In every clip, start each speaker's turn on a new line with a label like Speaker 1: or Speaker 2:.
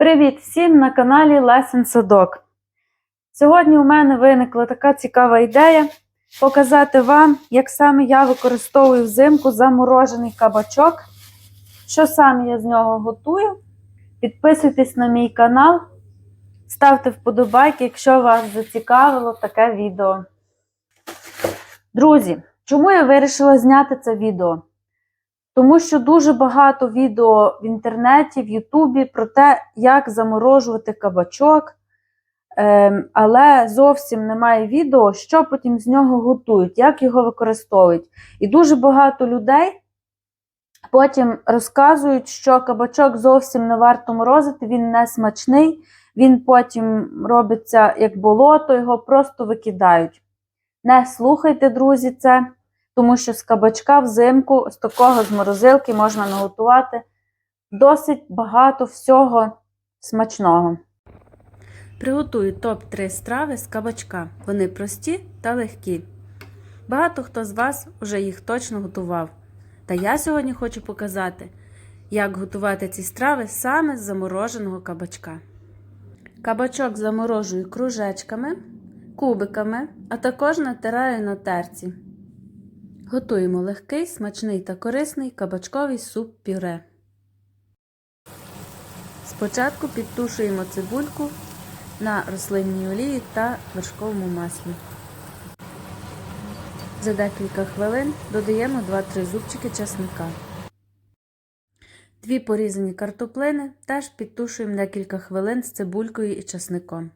Speaker 1: Привіт всім на каналі Лесен Садок. Сьогодні у мене виникла така цікава ідея показати вам, як саме я використовую взимку заморожений кабачок, що саме я з нього готую. Підписуйтесь на мій канал, ставте вподобайки, якщо вас зацікавило таке відео. Друзі, чому я вирішила зняти це відео? Тому що дуже багато відео в інтернеті, в Ютубі про те, як заморожувати кабачок, ем, але зовсім немає відео, що потім з нього готують, як його використовують. І дуже багато людей потім розказують, що кабачок зовсім не варто морозити, він не смачний, він потім робиться як болото, його просто викидають. Не слухайте, друзі, це. Тому що з кабачка взимку, з такого з морозилки можна наготувати досить багато всього смачного.
Speaker 2: Приготую топ-3 страви з кабачка. Вони прості та легкі. Багато хто з вас вже їх точно готував. Та я сьогодні хочу показати, як готувати ці страви саме з замороженого кабачка. Кабачок заморожую кружечками, кубиками, а також натираю на терці. Готуємо легкий, смачний та корисний кабачковий суп-пюре. Спочатку підтушуємо цибульку на рослинній олії та вершковому маслі. За декілька хвилин додаємо 2-3 зубчики чесника. Дві порізані картоплини теж підтушуємо декілька хвилин з цибулькою і чесником.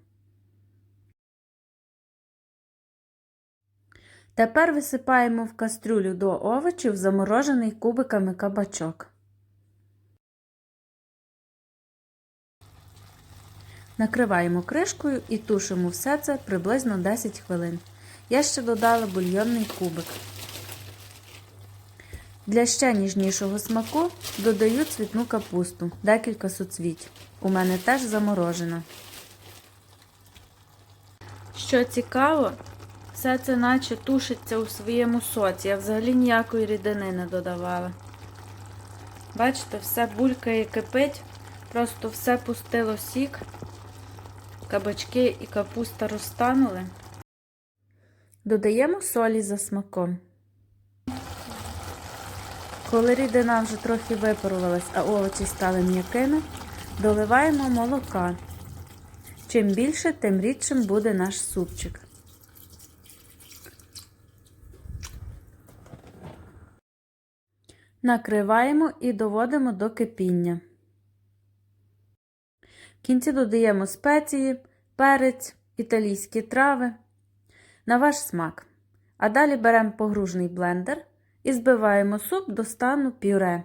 Speaker 2: Тепер висипаємо в кастрюлю до овочів заморожений кубиками кабачок. Накриваємо кришкою і тушимо все це приблизно 10 хвилин. Я ще додала бульйонний кубик. Для ще ніжнішого смаку додаю цвітну капусту, декілька суцвіть. У мене теж заморожена. Що цікаво, все це наче тушиться у своєму соці. Я взагалі ніякої рідини не додавала. Бачите, все булькає кипить, просто все пустило сік. Кабачки і капуста розтанули. Додаємо солі за смаком. Коли рідина вже трохи випарувалась, а овочі стали м'якими, доливаємо молока. Чим більше, тим рідшим буде наш супчик. Накриваємо і доводимо до кипіння. В кінці додаємо спеції, перець, італійські трави на ваш смак. А далі беремо погружний блендер і збиваємо суп до стану пюре.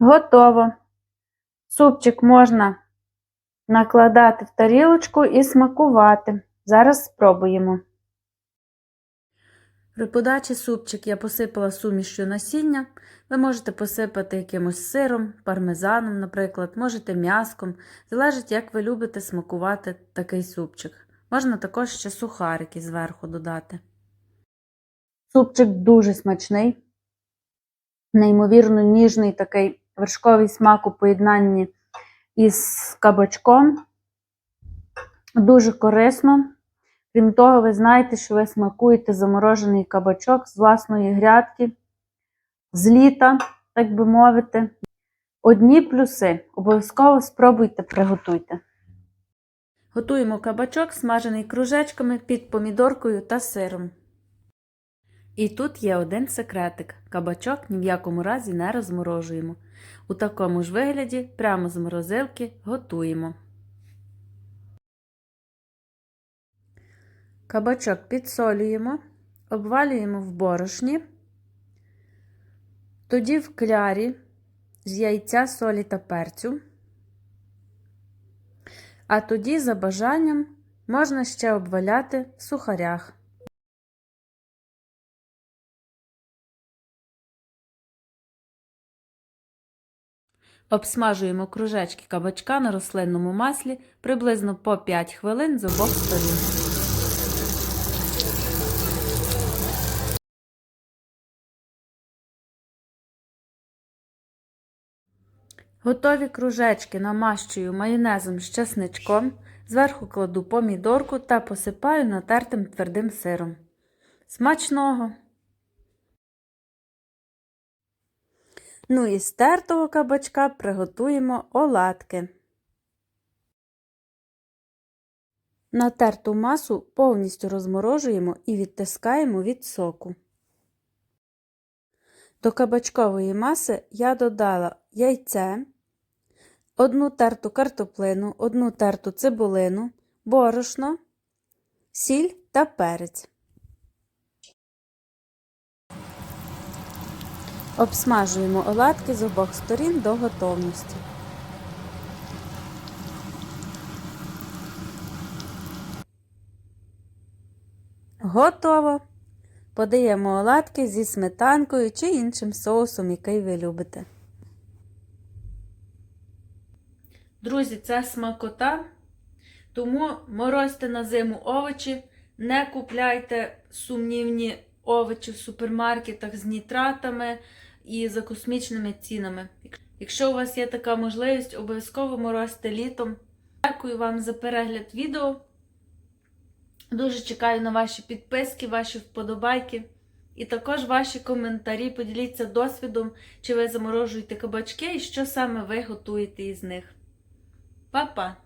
Speaker 1: Готово. Супчик можна накладати в тарілочку і смакувати. Зараз спробуємо.
Speaker 2: При подачі супчик я посипала сумішю насіння. Ви можете посипати якимось сиром, пармезаном, наприклад, можете м'яском. Залежить, як ви любите смакувати такий супчик. Можна також ще сухарики зверху додати.
Speaker 1: Супчик дуже смачний, неймовірно ніжний такий вершковий смак у поєднанні із кабачком. Дуже корисно. Крім того, ви знаєте, що ви смакуєте заморожений кабачок з власної грядки, з літа, так би мовити. Одні плюси. Обов'язково спробуйте, приготуйте.
Speaker 2: Готуємо кабачок, смажений кружечками під помідоркою та сиром. І тут є один секретик: кабачок ні в якому разі не розморожуємо. У такому ж вигляді, прямо з морозилки, готуємо. Кабачок підсолюємо, обвалюємо в борошні, тоді в клярі з яйця, солі та перцю. А тоді, за бажанням, можна ще обваляти в сухарях. Обсмажуємо кружечки кабачка на рослинному маслі приблизно по 5 хвилин з обох сторін. Готові кружечки намащую майонезом з часничком, зверху кладу помідорку та посипаю натертим твердим сиром. Смачного! Ну і з тертого кабачка приготуємо оладки. Натерту масу повністю розморожуємо і відтискаємо від соку. До кабачкової маси я додала яйце, одну терту картоплину, одну терту цибулину, борошно, сіль та перець. Обсмажуємо оладки з обох сторін до готовності. Готово! Подаємо оладки зі сметанкою чи іншим соусом, який ви любите. Друзі, це смакота. Тому морозьте на зиму овочі, не купляйте сумнівні овочі в супермаркетах з нітратами і за космічними цінами. Якщо у вас є така можливість, обов'язково морозьте літом. Дякую вам за перегляд відео. Дуже чекаю на ваші підписки, ваші вподобайки. І також ваші коментарі. Поділіться досвідом, чи ви заморожуєте кабачки і що саме ви готуєте із них. Па-па!